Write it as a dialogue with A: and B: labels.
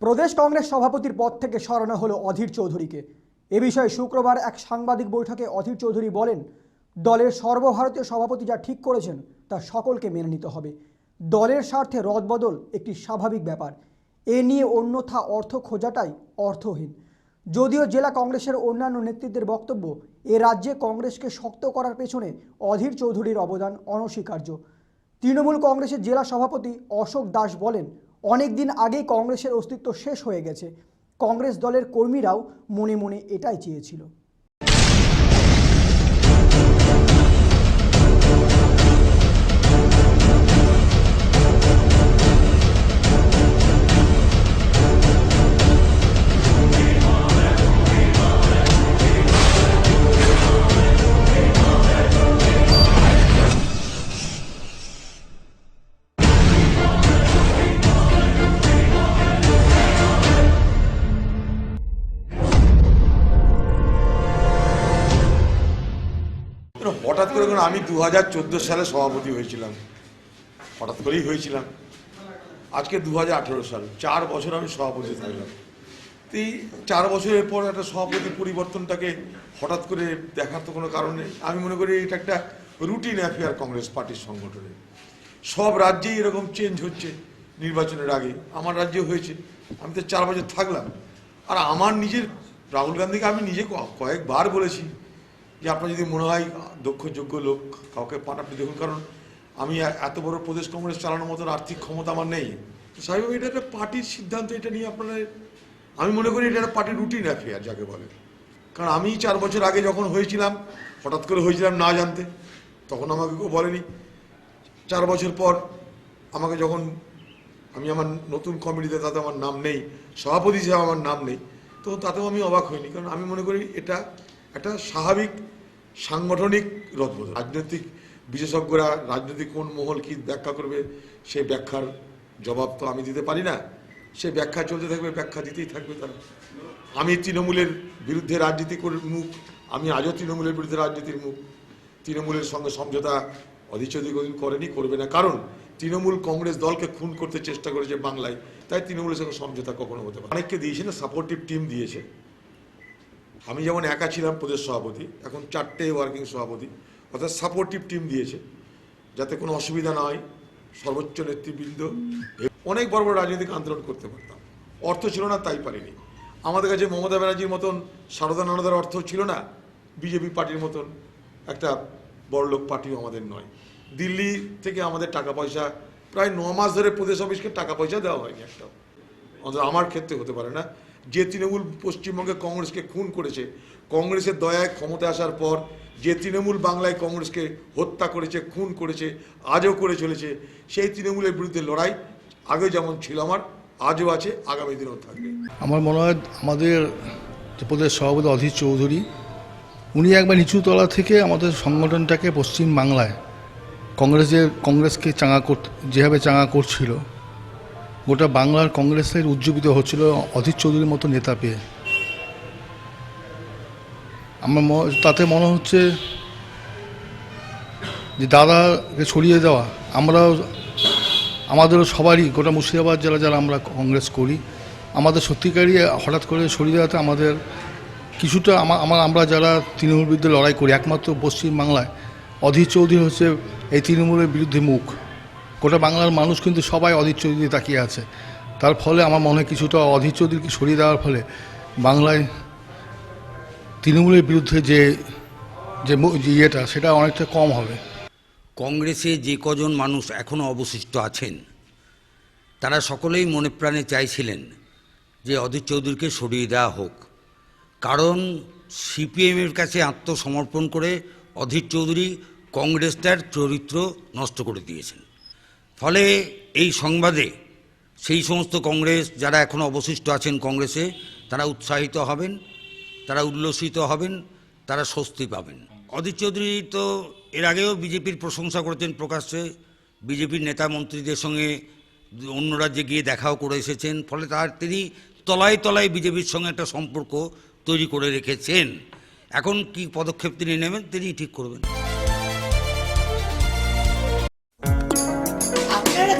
A: প্রদেশ কংগ্রেস সভাপতির পদ থেকে সরানো হলো অধীর চৌধুরীকে। এ বিষয়ে শুক্রবার এক সাংবাদিক বৈঠকে অধীর চৌধুরী বলেন, দলের সর্বভারতীয় সভাপতি যা ঠিক করেছেন, তা সকলকে মেনে নিতে হবে। দলের স্বার্থে রদবদল একটি স্বাভাবিক ব্যাপার। এ নিয়ে অন্যথা অর্থ খোঁজাটাই অর্থহীন। যদিও জেলা কংগ্রেসের অন্যান্য নেতৃত্বের বক্তব্য, এ রাজ্যে কংগ্রেসকে শক্ত করার পেছনে অধীর চৌধুরীর অবদান অনস্বীকার্য। তৃণমূল কংগ্রেসের জেলা সভাপতি অশোক দাস বলেন অনেক দিন আগেই কংগ্রেসের অস্তিত্ব শেষ হয়ে গেছে। কংগ্রেস দলের কর্মীরাও মনে মনে এটাই চেয়েছিল।
B: কোনো আমি দু হাজার চোদ্দ সালে সভাপতি হয়েছিলাম। হঠাৎ করেই হয়েছিলাম। আজকে দু হাজার আঠেরো সাল, চার বছর আমি সভাপতি থাকলাম। তো এই চার বছরের পর একটা সভাপতি পরিবর্তনটাকে হঠাৎ করে দেখার তো কোনো কারণ আমি মনে করি এটা একটা রুটিন অ্যাফেয়ার কংগ্রেস পার্টির সংগঠনে। সব রাজ্যেই এরকম চেঞ্জ হচ্ছে নির্বাচনের আগে। আমার রাজ্যে হয়েছে। আমি তো চার বছর থাকলাম। আর আমার নিজের, রাহুল গান্ধীকে আমি নিজে কয়েকবার বলেছি। যে আপনার যদি মনে হয় দক্ষ যোগ্য লোক কাউকে পান, আপনি দেখুন, কারণ আমি এত বড় প্রদেশ কংগ্রেস চালানোর মতন আর্থিক ক্ষমতা আমার নেই। সাহেব এটা একটা পার্টির সিদ্ধান্ত, এটা নিয়ে আপনারা আমি মনে করি এটা একটা পার্টির রুটিন অ্যাফেয়ার যাকে বলে। কারণ আমি চার বছর আগে যখন হয়েছিলাম, হঠাৎ করে হয়েছিলাম না জানতে, তখন আমাকে কেউ বলেনি। চার বছর পর আমাকে যখন আমি আমার নতুন কমিটিতে, তাতে আমার নাম নেই, সভাপতি হিসেবে আমার নাম নেই তো তাতেও আমি অবাক হইনি। কারণ আমি মনে করি এটা একটা স্বাভাবিক সাংগঠনিক রদবদল। রাজনৈতিক বিশেষজ্ঞরা রাজনৈতিক কোন মহল কি ব্যাখ্যা করবে সেই ব্যাখ্যার জবাব তো আমি দিতে পারি না। সে ব্যাখ্যা চলতে থাকবে, ব্যাখ্যা দিতেই থাকবে তারা। আমি তৃণমূলের বিরুদ্ধে রাজনীতি করে মুখ, আমি আজও তৃণমূলের বিরুদ্ধে রাজনীতির মুখ। তৃণমূলের সঙ্গে সমঝোতা অধীর চৌধুরী করেনি, করবে না। কারণ তৃণমূল কংগ্রেস দলকে খুন করতে চেষ্টা করেছে বাংলায়, তাই তৃণমূলের সঙ্গে সমঝোতা কখনো হতে পারে অনেককে দিয়েছে না সাপোর্টিভ টিম দিয়েছে। আমি যেমন একা ছিলাম প্রদেশ সভাপতি, এখন চারটে ওয়ার্কিং সভাপতি, অর্থাৎ সাপোর্টিভ টিম দিয়েছে, যাতে কোনো অসুবিধা না হয়, সর্বোচ্চ নেতৃবৃন্দ, অনেক বড় বড় রাজনৈতিক আন্দোলন করতে পারতাম। অর্থ ছিল না, তাই পারিনি। আমাদের কাছে মমতা ব্যানার্জির মতন সারদা নারদার অর্থ ছিল না, বিজেপি পার্টির মতন একটা বড়লোক পার্টিও আমাদের নয়। দিল্লি থেকে আমাদের টাকা পয়সা, প্রায় ন মাস ধরে প্রদেশ অফিসকে টাকা পয়সা দেওয়া হয়নি একটাও। অন্তত আমার ক্ষেত্রে হতে পারে না। যে তৃণমূল পশ্চিমবঙ্গে কংগ্রেসকে খুন করেছে, কংগ্রেসের দয়ায় ক্ষমতা আসার পর যে তৃণমূল বাংলায় কংগ্রেসকে হত্যা করেছে, খুন করেছে, আজও করে চলেছে, সেই তৃণমূলের বিরুদ্ধে লড়াই আগে যেমন ছিল আমার, আজও আছে, আগামী দিনেও থাকবে।
C: আমার মনে হয় আমাদের প্রদেশ সভাপতি অধীর চৌধুরী, উনি একবার নিচুতলা থেকে আমাদের সংগঠনটাকে পশ্চিম বাংলায় কংগ্রেস যে কংগ্রেসকে চাঙা কর যেভাবে চাঙা করছিল গোটা বাংলার কংগ্রেসের উজ্জীবিত হচ্ছিল অধীর চৌধুরীর মতো নেতা পেয়ে। আমার তাতে মনে হচ্ছে যে দাদাকে ছড়িয়ে দেওয়া, আমরাও, আমাদেরও সবারই, গোটা মুর্শিদাবাদ জেলা যারা আমরা কংগ্রেস করি, আমাদের সত্যিকারই হঠাৎ করে সরিয়ে দেওয়াতে আমাদের কিছুটা আমার আমরা যারা তৃণমূল বিরুদ্ধে লড়াই করি, একমাত্র পশ্চিমবাংলায়, অধীর চৌধুরী হচ্ছে এই তৃণমূলের বিরুদ্ধে মুখ। গোটা বাংলার মানুষ কিন্তু সবাই অধীর চৌধুরী তাকিয়ে আছে। তার ফলে আমার মনে কিছুটা অধীর চৌধুরীকে সরিয়ে দেওয়ার ফলে বাংলায় তৃণমূলের বিরুদ্ধে যে যে যে ইয়েটা, সেটা অনেকটা কম হবে।
D: কংগ্রেসে যে কজন মানুষ এখনও অবশিষ্ট আছেন, তারা সকলেই মনে প্রাণে চাইছিলেন যে অধীর চৌধুরীকে সরিয়ে দেওয়া হোক। কারণ সিপিএমের কাছে আত্মসমর্পণ করে অধীর চৌধুরী কংগ্রেসটার চরিত্র নষ্ট করে দিয়েছেন। ফলে এই সংবাদে সেই সমস্ত কংগ্রেস, যারা এখনও অবশিষ্ট আছেন কংগ্রেসে, তারা উৎসাহিত হবেন, তারা উল্লসিত হবেন, তারা স্বস্তি পাবেন। অধীর চৌধুরী তো এর আগেও বিজেপির প্রশংসা করেছেন প্রকাশ্যে। বিজেপির নেতা মন্ত্রীদের সঙ্গে অন্য রাজ্যে গিয়ে দেখাও করে এসেছেন, ফলে তার তিনি তলায় তলায় বিজেপির সঙ্গে একটা সম্পর্ক তৈরি করে রেখেছেন। এখন কি পদক্ষেপ তিনি নেবেন, তিনি ঠিক করবেন।